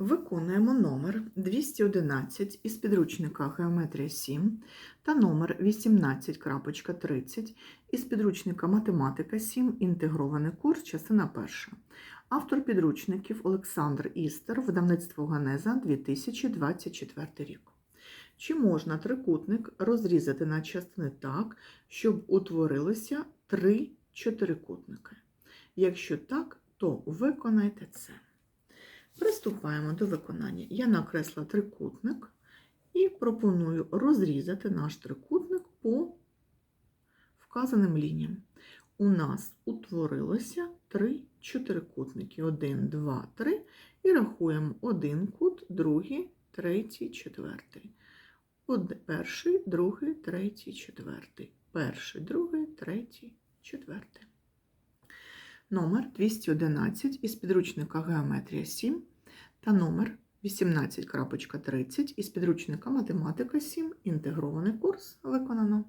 Виконуємо номер 211 із підручника Геометрія 7 та номер 18.30 із підручника Математика 7. Інтегрований курс, частина 1. Автор підручників Олександр Істер, видавництво Ганеза 2024 рік. Чи можна трикутник розрізати на частини так, щоб утворилося три чотирикутники? Якщо так, то виконайте це. Приступаємо до виконання. Я накресла трикутник і пропоную розрізати наш трикутник по вказаним лініям. У нас утворилося три чотирикутники. Один, два, три. І рахуємо один кут, другий, третій, четвертий. Перший, другий, третій, четвертий. Перший, другий, третій, четвертий. Номер 211 із підручника Геометрія 7 та номер 18.30 із підручника Математика 7. Інтегрований курс виконано.